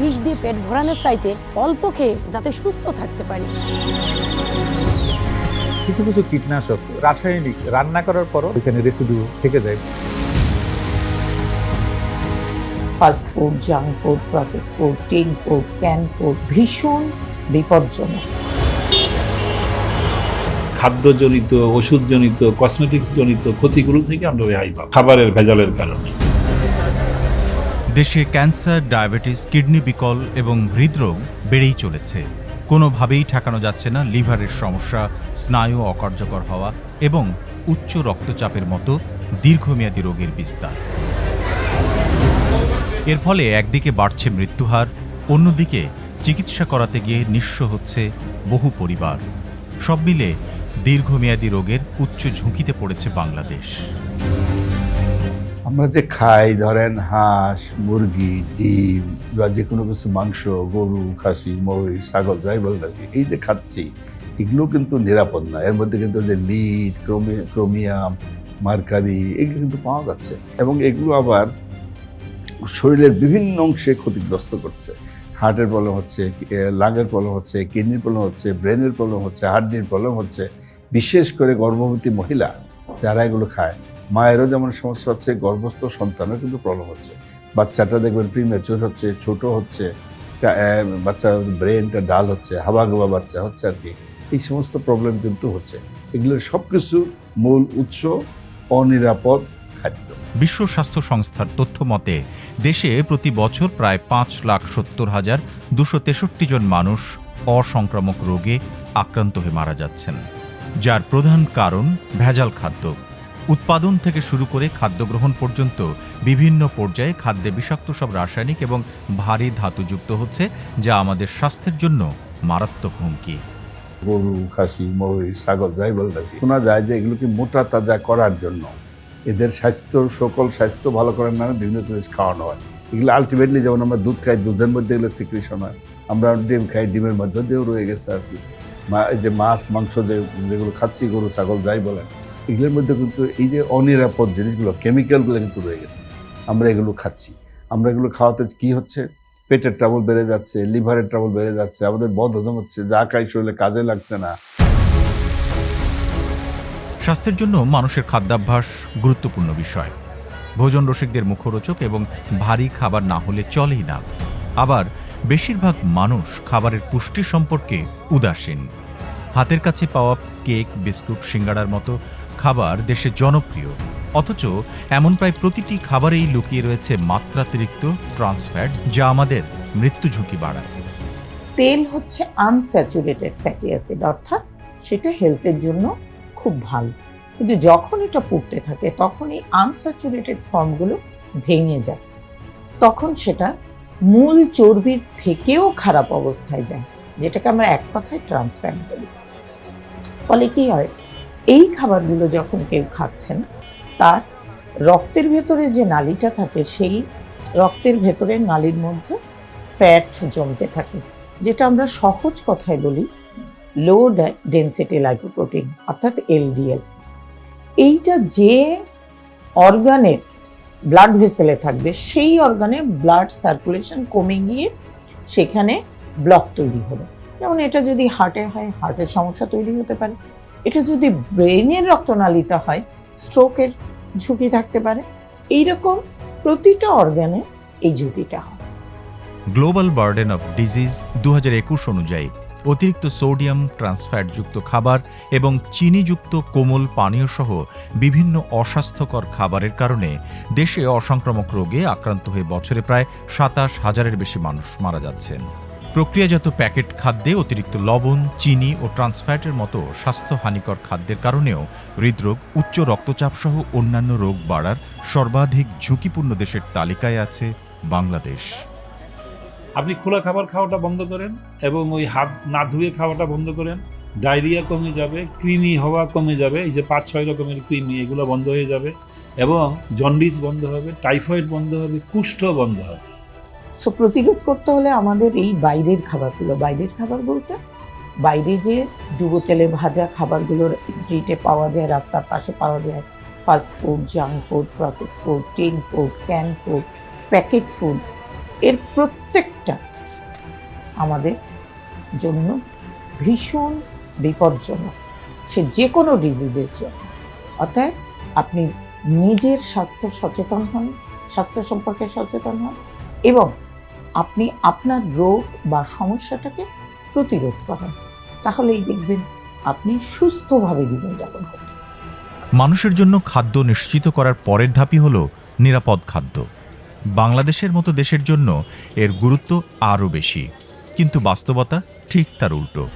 বিষ দিয়ে পেট ভরানোর চাইতে অল্প খেয়ে যাতে সুস্থ থাকতে পারি। কিছু কিছু কীটনাশক রাসায়নিক রান্না করার পরও এখানে রেসিডু থেকে যায়। Fast food junk food process food tin food can food ভীষণ বিপজ্জনক। খাদ্যজনিত ওষুধজনিত কসমেটিক্স জনিত ক্ষতিগুলো থেকে আমরা রেহাই পাবো। খাবারের ভেজালের কারণে। দেশে ক্যান্সার, ডায়াবেটিস, কিডনি বিকল এবং হৃদরোগ বেড়েই চলেছে। কোনোভাবেই ঠেকানো যাচ্ছে না লিভারের সমস্যা, স্নায়ু অকার্যকর হওয়া এবং উচ্চ রক্তচাপের মতো দীর্ঘমেয়াদী রোগের বিস্তার। এর ফলে একদিকে বাড়ছে মৃত্যুহার, অন্যদিকে চিকিৎসা করাতে গিয়ে নিঃস্ব হচ্ছে বহু পরিবার। সব মিলে দীর্ঘমেয়াদী রোগের উচ্চ ঝুঁকিতে পড়েছে বাংলাদেশ। আমরা যে খাই, ধরেন হাঁস, মুরগি, ডিম, বা যে কোনো কিছু, মাংস, গরু, খাসি মহিষ ছাগল, যাই বল এই যে খাচ্ছি, এগুলো কিন্তু নিরাপদ না। এর মধ্যে কিন্তু যে লিড ক্রোমিয়াম, মার্কারি, এগুলো কিন্তু পাওয়া যাচ্ছে। এবং এগুলো আবার শরীরের বিভিন্ন অংশে ক্ষতিগ্রস্ত করছে। হার্টের প্রবলেম হচ্ছে লাঙের প্রবলেম হচ্ছে, কিডনির প্রবলেম হচ্ছে, ব্রেনের প্রবলেম হচ্ছে হার্টের প্রবলেম হচ্ছে। বিশেষ করে গর্ভবতী মহিলা, যারা এগুলো খায় মায়েরও যেমন সমস্যা হচ্ছে, গর্ভস্থ সন্তানের কিন্তু প্রবলেম হচ্ছে। বাচ্চাটা দেখবেন প্রিমেচুর হচ্ছে, ছোট হচ্ছে বাচ্চার ব্রেনটা ডাল হচ্ছে হাবা গোবা বাচ্চা হচ্ছে আর কি। এই সমস্ত প্রবলেম কিন্তু হচ্ছে। এগুলোর সব কিছু মূল উৎস অনিরাপদ খাদ্য। বিশ্ব স্বাস্থ্য সংস্থার তথ্য মতে, দেশে প্রতি বছর প্রায় পাঁচ লাখ সত্তর হাজার দুশো তেষট্টি জন মানুষ অসংক্রামক রোগে আক্রান্ত হয়ে মারা যাচ্ছেন, যার প্রধান কারণ ভেজাল খাদ্য। উৎপাদন থেকে শুরু করে খাদ্য গ্রহণ পর্যন্ত বিভিন্ন পর্যায়ে খাদ্যে বিষাক্ত সব রাসায়নিক এবং ভারী ধাতুযুক্ত হচ্ছে, যা আমাদের স্বাস্থ্যের জন্য মারাত্মক হুমকি। গরু, খাসি, মহিষ, ছাগল, যাই বল শোনা যায় যে এগুলোকে মোটা তাজা করার জন্য এদের স্বাস্থ্য, সকল স্বাস্থ্য ভালো করার নামে বিভিন্ন জিনিস খাওয়ানো হয়। এগুলো আলটিমেটলি যেমন আমরা দুধ খাই, দুধের মধ্যে এগুলো সিক্রেশন হয়। আমরা ডিম খাই, ডিমের মধ্যে দিয়েও রয়ে গেছে আর কি। যে মাছ, মাংস যেগুলো খাচ্ছি, গরু, ছাগল, যাই বলেন এগুলোর মধ্যে কিন্তু এই যে অনিরাপদ জিনিসগুলো কেমিক্যালগুলো কিন্তু রয়ে গেছে। আমরা এগুলো খাচ্ছি। আমরা এগুলো খাওয়াতে কি হচ্ছে? পেটের ট্রাবল বেড়ে যাচ্ছে লিভারের ট্রাবল বেড়ে যাচ্ছে, আমাদের বদ হজম হচ্ছে, যা খাই শরীরে কাজে লাগছে না। স্বাস্থ্যের জন্য মানুষের খাদ্যাভ্যাস গুরুত্বপূর্ণ বিষয়। ভোজন রসিকদের মুখরোচক এবং ভারী খাবার না হলে চলেই না। আবার, বেশিরভাগ মানুষ খাবারের পুষ্টি সম্পর্কে উদাসীন। হাতের কাছে পাওয়া কেক, বিস্কুট সিঙ্গাড়ার মতো খাবার দেশে জনপ্রিয়। অথচ এমন প্রায় প্রতিটি খাবারেই লুকিয়ে রয়েছে মাত্রাতিরিক্ত ট্রান্সফ্যাট যা আমাদের মৃত্যু ঝুঁকি বাড়ায়। তেল হচ্ছে আনস্যাচুরেটেড ফ্যাটি অ্যাসিড অর্থাৎ সেটা হেলথের জন্য খুব ভালো। কিন্তু যখন এটা পড়তে থাকে তখন এই আনস্যাচুরেটেড ফর্মগুলো ভেঙে যায়। তখন সেটা মূল চর্বির থেকেও খারাপ অবস্থায় যায়, যেটাকে আমরা এক কথায় ট্রান্সফ্যাট বলি। ফলে কি হয়? এই খাবারগুলো যখন কেউ খাচ্ছেন, তার রক্তের ভেতরে যে নালিটা থাকে, সেই রক্তের ভেতরে নালির মধ্যে ফ্যাট জমতে থাকে, যেটা আমরা সহজ কথায় বলি লো ডেন্সিটি লাইপোপ্রোটিন অর্থাৎ এলডিএল এইটা যে অর্গানে ব্লাড ভেসেলে থাকবে, সেই অর্গানে ব্লাড সার্কুলেশন কমে গিয়ে সেখানে ব্লক তৈরি হবে যেমন এটা যদি হার্টে হয় হার্টের সমস্যা তৈরি হতে পারে। এটা যদি ব্রেনের রক্তনালীতে হয় স্ট্রোকের ঝুঁকি থাকতে পারে। এইরকম প্রতিটা অর্গানে এই ঝুঁকিটা হয়। গ্লোবাল বার্ডেন অফ ডিজিজ দু একুশ অনুযায়ী অতিরিক্ত সোডিয়াম ট্রান্সফ্যাটযুক্ত খাবার এবং চিনিযুক্ত কোমল পানীয় সহ বিভিন্ন অস্বাস্থ্যকর খাবারের কারণে দেশে অসংক্রামক রোগে আক্রান্ত হয়ে বছরে প্রায় সাতাশ হাজারের বেশি মানুষ মারা যাচ্ছেন। প্রক্রিয়াজাত প্যাকেট খাদ্যে অতিরিক্ত লবণ, চিনি ও ট্রান্সফ্যাটের মতো স্বাস্থ্যহানিকর খাদ্যের কারণেও হৃদরোগ, উচ্চ রক্তচাপ সহ অন্যান্য রোগ বাড়ার সর্বাধিক ঝুঁকিপূর্ণ দেশের তালিকায় আছে বাংলাদেশ। আপনি খোলা খাবার খাওয়াটা বন্ধ করেন এবং ওই হাত না ধুয়ে খাওয়াটা বন্ধ করেন। ডায়রিয়া কমে যাবে কৃমি হওয়া কমে যাবে, এই যে পাঁচ ছয় রকমের কৃমি এগুলো বন্ধ হয়ে যাবে এবং জন্ডিস বন্ধ হবে, টাইফয়েড বন্ধ হবে, কুষ্ঠ বন্ধ হবে। সো প্রতিরোধ করতে হলে আমাদের এই বাইরের খাবারগুলো, বাইরের খাবার বলতে বাইরে যে ডুবো তেলে ভাজা খাবারগুলোর স্ট্রিটে পাওয়া যায়, রাস্তার পাশে পাওয়া যায় fast food junk food process food tin food can food packet food এর প্রত্যেকটা আমাদের জন্য ভীষণ বিপজ্জনক। সে যে কোনো ডিজিজের জন্য। অর্থাৎ আপনি নিজের স্বাস্থ্য সচেতন হন, স্বাস্থ্য সম্পর্কে সচেতন হন এবং আপনি আপনার রোগ বা সমস্যাটাকে প্রতিরোধ করেন। তাহলেই দেখবেন আপনি সুস্থভাবে জীবনযাপন করতে মানুষের জন্য খাদ্য নিশ্চিত করার পরের ধাপই হল নিরাপদ খাদ্য। বাংলাদেশের মতো দেশের জন্য এর গুরুত্ব আরও বেশি। কিন্তু বাস্তবতা ঠিক তার উল্টো।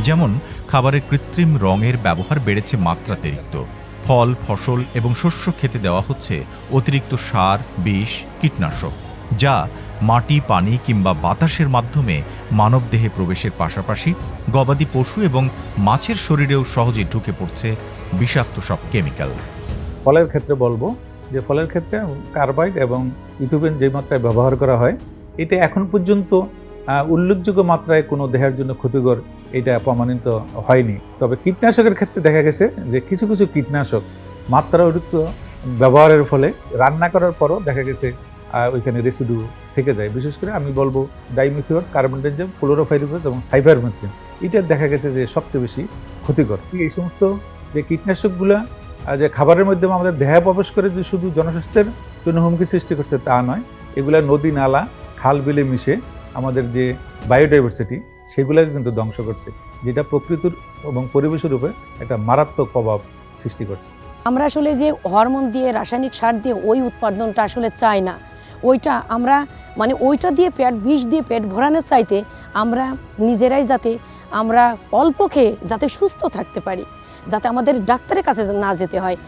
যেমন, খাবারের কৃত্রিম রঙের ব্যবহার বেড়েছে মাত্রাতিরিক্ত। ফল, ফসল এবং শস্য খেতে দেওয়া হচ্ছে অতিরিক্ত সার, বিষ, কীটনাশক, যা মাটি, পানি কিংবা বাতাসের মাধ্যমে মানবদেহে প্রবেশের পাশাপাশি গবাদি পশু এবং মাছের শরীরেও সহজে ঢুকে পড়ছে বিষাক্ত সব কেমিক্যাল। ফলের ক্ষেত্রে বলব যে ফলের ক্ষেত্রে কার্বাইড এবং ইথোপেন যে মাত্রায় ব্যবহার করা হয়, এটা এখন পর্যন্ত উল্লেখযোগ্য মাত্রায় কোনো দেহের জন্য ক্ষতিকর এটা প্রমাণিত হয়নি। তবে কীটনাশকের ক্ষেত্রে দেখা গেছে যে কিছু কিছু কীটনাশক মাত্রা অতিরিক্ত ব্যবহারের ফলে রান্না করার পরও দেখা গেছে ওইখানে রেসিডু থেকে যায়। বিশেষ করে আমি বলব ডাইমিথিওর কার্বন ডাইজেম ক্লোরোফাইরিফাস এবং সাইবারমেথ্রিন এটা দেখা গেছে যে সবচেয়ে বেশি ক্ষতিকর। এই সমস্ত যে কীটনাশকগুলা যে খাবারের মাধ্যমে আমাদের দেহে প্রবেশ করে যে শুধু জনস্বাস্থ্যের জন্য হুমকি সৃষ্টি করছে তা নয়, এগুলা নদী, নালা, খাল বিলে মিশে আমাদের যে বায়োডাইভার্সিটি সেগুলোকে কিন্তু ধ্বংস করছে যেটা প্রকৃতির এবং পরিবেশের উপরে একটা মারাত্মক প্রভাব সৃষ্টি করছে। আমরা আসলে যে হরমোন দিয়ে রাসায়নিক সার দিয়ে ওই উৎপাদনটা আসলে চাই না। ওইটা আমরা মানে ওইটা দিয়ে পেট বিষ দিয়ে পেট ভরানোর চাইতে আমরা নিজেরাই যাতে আমরা অল্প খেয়ে যাতে সুস্থ থাকতে পারি যাতে আমাদের ডাক্তারের কাছে না যেতে হয়।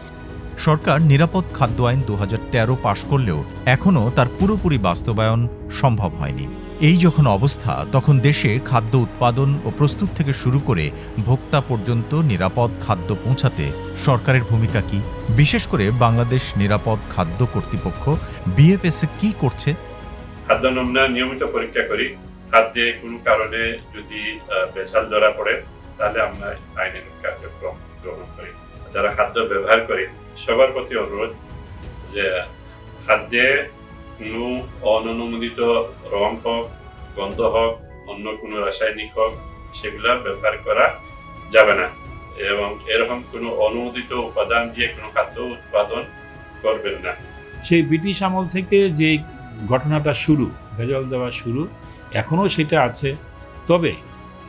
সরকার নিরাপদ খাদ্য আইন দু হাজার তেরো পাশ করলেও এখনও তার পুরোপুরি বাস্তবায়ন সম্ভব হয়নি। এই যখন অবস্থা, তখন দেশে খাদ্য উৎপাদন ও প্রস্তুত থেকে শুরু করে ভোক্তা পর্যন্ত নিরাপদ খাদ্য পৌঁছাতে সরকারের ভূমিকা কি? বিশেষ করে বাংলাদেশ নিরাপদ খাদ্য কর্তৃপক্ষ বিএফএসএ কি করছে? খাদ্য নমুনা নিয়মিত পরীক্ষা করি। খাদ্যে কোনো কারণে যদি ভেজাল ধরা পড়ে, তাহলে আমরা আইনের কার্যক্রম গ্রহণ করি। যারা খাদ্য ব্যবহার করে, সবার প্রতি অনুরোধ যে, খাদ্যে কোনো অননুমোদিত রং হোক, গন্ধ হোক, অন্য কোনো রাসায়নিক হোক, সেগুলা ব্যবহার করা যাবে না। এবং এরকম কোনো অনুমোদিত উপাদান দিয়ে কোনো খাদ্য উৎপাদন করবেন না। সেই ব্রিটিশ আমল থেকে যে ঘটনাটা শুরু, ভেজাল দেওয়া শুরু, এখনও সেটা আছে। তবে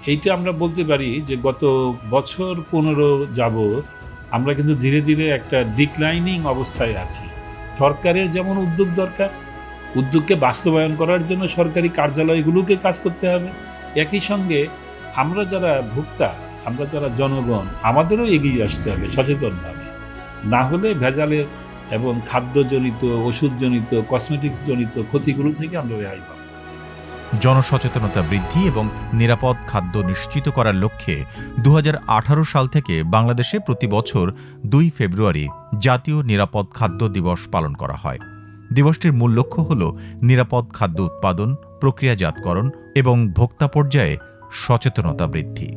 এইটা আমরা বলতে পারি যে গত বছর পনেরো যাব আমরা কিন্তু ধীরে ধীরে একটা ডিক্লাইনিং অবস্থায় আছি। সরকারের যেমন উদ্যোগ দরকার উদ্যোগকে বাস্তবায়ন করার জন্য সরকারি কার্যালয়গুলোকে কাজ করতে হবে। একই সঙ্গে আমরা যারা ভোক্তা, আমরা যারা জনগণ, আমাদেরও এগিয়ে আসতে হবে সচেতনভাবে। না হলে ভেজালের এবং খাদ্যজনিত, ওষুধজনিত কসমেটিক্স জনিত ক্ষতিগুলো থেকে আমরা রেহাই পাবো। জনসচেতনতা বৃদ্ধি এবং নিরাপদ খাদ্য নিশ্চিত করার লক্ষ্যে দু হাজার আঠারো সাল থেকে বাংলাদেশে প্রতি বছর দুই ফেব্রুয়ারি জাতীয় নিরাপদ খাদ্য দিবস পালন করা হয়। দিবসটির মূল লক্ষ্য হল নিরাপদ খাদ্য উৎপাদন প্রক্রিয়াজাতকরণ এবং ভোক্তা পর্যায়ে সচেতনতা বৃদ্ধি।